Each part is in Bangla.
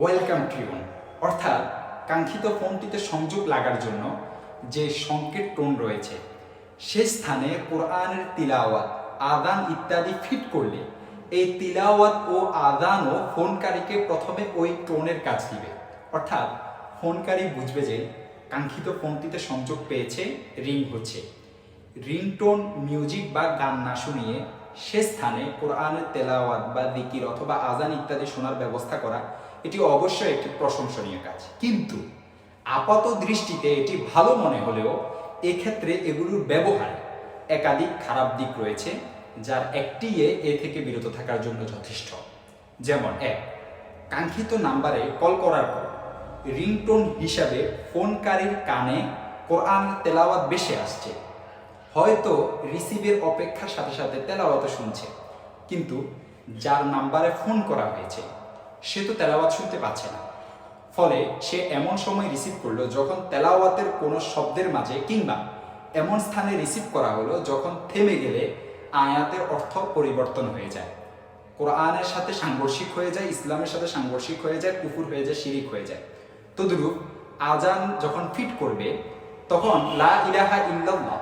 ওয়েলকাম টিউন অর্থাৎ, কাঙ্ক্ষিত ফোনটিতে সংযোগ লাগার জন্য যে সংকেত টোন রয়েছে, সে স্থানে কোরআনের তিলাওয়াত আদান ইত্যাদি ফিট করলে এই তিলাওয়াত ও আদানও ফোনকারীকে প্রথমে ওই টোনের কাজ দিবে। অর্থাৎ, ফোনকারী বুঝবে যে কাঙ্ক্ষিত ফোনটিতে সংযোগ পেয়েছে, রিং হচ্ছে। রিংটোন মিউজিক বা গান না শুনিয়ে সে স্থানে কোরআনের তেলাওয়াত বা দিকির অথবা আজান ইত্যাদি শোনার ব্যবস্থা করা এটি অবশ্যই একটি প্রশংসনীয় কাজ। কিন্তু আপাত দৃষ্টিতে এটি ভালো মনে হলেও এক্ষেত্রে এগুলোর ব্যবহারে একাধিক খারাপ দিক রয়েছে, যার একটি এ থেকে বিরত থাকার জন্য যথেষ্ট। যেমন, এক, কাঙ্ক্ষিত নাম্বারে কল করার পর রিংটোন হিসাবে ফোনকারীর কানে কোরআন তেলাওয়াত বেশি আসছে। হয়তো রিসিভের অপেক্ষার সাথে সাথে তেলাওয়াত শুনছে। কিন্তু যার নাম্বারে ফোন করা হয়েছে সে তো তেলাওয়াত শুনতে পাচ্ছে না। ফলে সে এমন সময় রিসিভ করল যখন তেলাওয়াতের কোনো শব্দের মাঝে কিংবা এমন স্থানে রিসিভ করা হলো যখন থেমে গেলে আয়াতের অর্থ পরিবর্তন হয়ে যায়। কোরআনের সাথে সাংঘর্ষিক হয়ে যায়, ইসলামের সাথে সাংঘর্ষিক হয়ে যায়, কুফুর হয়ে যায়, শিরিক হয়ে যায়। তদুরূপ আজান যখন ফিট করবে, তখন লা ইলাহা ইল্লাল্লাহ,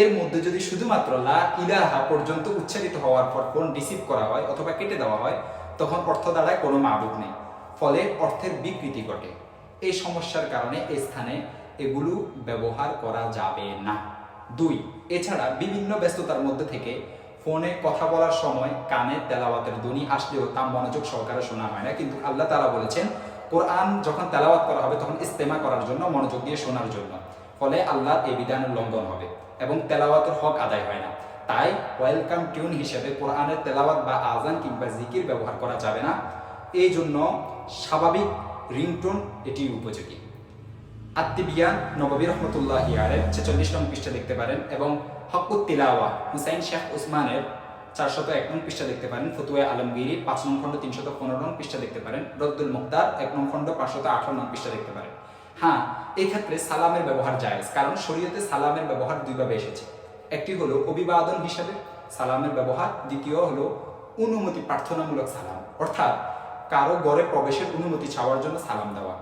এর মধ্যে যদি শুধুমাত্র লা ইলাহা পর্যন্ত উচ্চারিত হওয়ার পর ফোন রিসিভ করা হয় অথবা কেটে দেওয়া হয় তখন অর্থ দাঁড়ায় কোনো মাবুদ নেই। ফলে অর্থের বিকৃতি ঘটে। এই সমস্যার কারণে এই স্থানে এগুলো ব্যবহার করা যাবে না। দুই, এছাড়া বিভিন্ন ব্যস্ততার মধ্যে থেকে ফোনে কথা বলার সময় কানে তেলাওয়াতের ধ্বনি আসলেও তা মনোযোগ সহকারে শোনা হয় না। কিন্তু আল্লাহ তারা বলেছেন, কোরআন যখন তেলাওয়াত করা হবে তখন ইস্তেমা করার জন্য মনোযোগ দিয়ে শোনার জন্য। ফলে আল্লাহর এই বিধানের লঙ্ঘন হবে এবং তেলাওয়াতের হক আদায় হয় না। তাই ওয়েলকাম টিউন হিসেবে কোরআনের তেলাওয়াত বা আজান কিংবা জিকির ব্যবহার করা যাবে না। এই জন্য স্বাভাবিক রিংটোন এটি উপযোগী। আত্মিবিয়ান নববী রহমতুল্লাহ ইয়ারের ছেচল্লিশ নং পৃষ্ঠা দেখতে পারেন এবং হকুত তিলাওয়া হুসাইন শেখ উসমানের চারশত এক নং পৃষ্ঠা দেখতে পারেন। ফতুয়া আলমগিরি পাঁচ নং খণ্ড, তিনশত পনেরো নং পৃষ্ঠা দেখতে পারেন। রদ্দুল মুক্তার এক নং খণ্ড, পাঁচশত আঠারো নং পৃষ্ঠা দেখতে পারেন। হ্যাঁ এই ক্ষেত্রে সালামের ব্যবহার জায়েজ, কারণ শরীয়তে সালামের ব্যবহার দুইভাবে এসেছে। একটি হলো অভিবাদন হিসাবে সালামের ব্যবহার, দ্বিতীয় হলো অনুমতি, প্রার্থনামূলক সালাম। অর্থাৎ কারও ঘরে প্রবেশের অনুমতি চাওয়ার জন্য সালাম দেওয়া।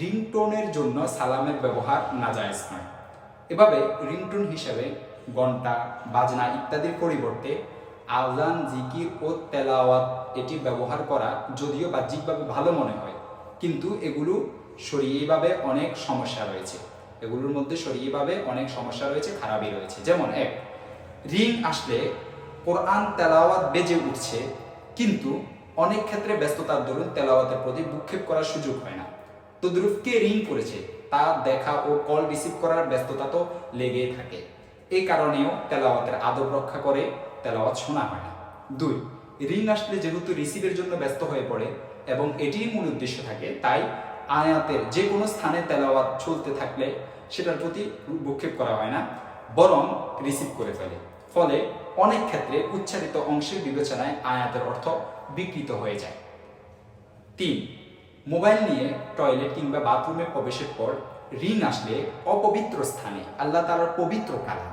রিংটোনের জন্য সালামের ব্যবহার নাজায়েজ নয়। এভাবে রিংটোন হিসেবে ঘণ্টা বাজনা ইত্যাদির পরিবর্তে আজান, জিকির ও তেলাওয়াত এটি ব্যবহার করা যদিও বাহ্যিকভাবে ভালো মনে হয়। কিন্তু এগুলো শরীয়ভাবে অনেক সমস্যা রয়েছে। এগুলোর মধ্যে শরীয়ভাবে অনেক সমস্যা রয়েছে, খারাপই রয়েছে। যেমন এক, রিং আসলে কোরআন তেলাওয়াত বেজে উঠছে, কিন্তু অনেক ক্ষেত্রে ব্যস্ততার দরুন তেলাওয়াতের প্রতি ভূক্ষেপ করার সুযোগ হয় না। তদ্রুপ কে রিং করেছে, তা দেখা ও কল রিসিভ করার ব্যস্ততা তো লেগেই থাকে। এই কারণেও তেলাওয়াতের আদব রক্ষা করে তেলাওয়াত শোনা হয় না। দুই, রিং আসলে যেহেতু রিসিভের জন্য ব্যস্ত হয়ে পড়ে এবং এটিই মূল উদ্দেশ্য থাকে, তাই আয়াতের যে কোনো স্থানে তেলাওয়াত চলতে থাকলে সেটার প্রতি ভূক্ষেপ করা হয় না, বরং রিসিভ করে ফেলে। ফলে অনেক ক্ষেত্রে উচ্চারিত অংশের বিবেচনায় আয়াতের অর্থ বিকৃত হয়ে যায়। তিন, মোবাইল নিয়ে টয়লেট কিংবা বাথরুমে প্রবেশের পর ঋণ আসলে অপবিত্র স্থানে, আল্লাহ তালার পবিত্র কালাম,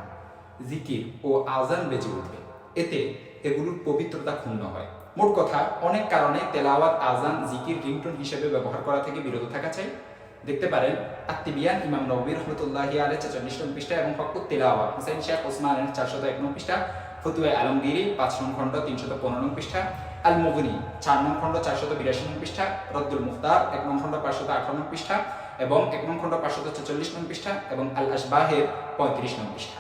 জিকির ও আজান বেজে উঠবে। এতে এগুলোর পবিত্রতা ক্ষুণ্ণ হয়। মোট কথা, অনেক কারণে তেলাওয়াত, আজান, জিকির, রিংটোন হিসেবে ব্যবহার করা থেকে বিরত থাকা চাই। দেখতে পারেন আত্মিবিয়ান ইমাম নবী রহমতুল্লাহ আলের ছেচল্লিশ নং পৃষ্ঠা এবং ফকুত তেলাওয়াত। হুসাইন শেখ ওসমানের চারশত এক নং পৃষ্ঠা, ফতুয়া আলমগিরি পাঁচ নং খণ্ড, তিনশত পনেরো নং পৃষ্ঠা আল মুগনি চার নং খণ্ড, চারশত বিরাশি নং পৃষ্ঠা, রদ্দুল মুখতার এক নং খণ্ড, পাঁচশত আঠারো নং পৃষ্ঠা এবং এক নং খণ্ড, পাঁচশত ছেচল্লিশ নং পৃষ্ঠা এবং আল আসবাহের পঁয়ত্রিশ নং পৃষ্ঠা।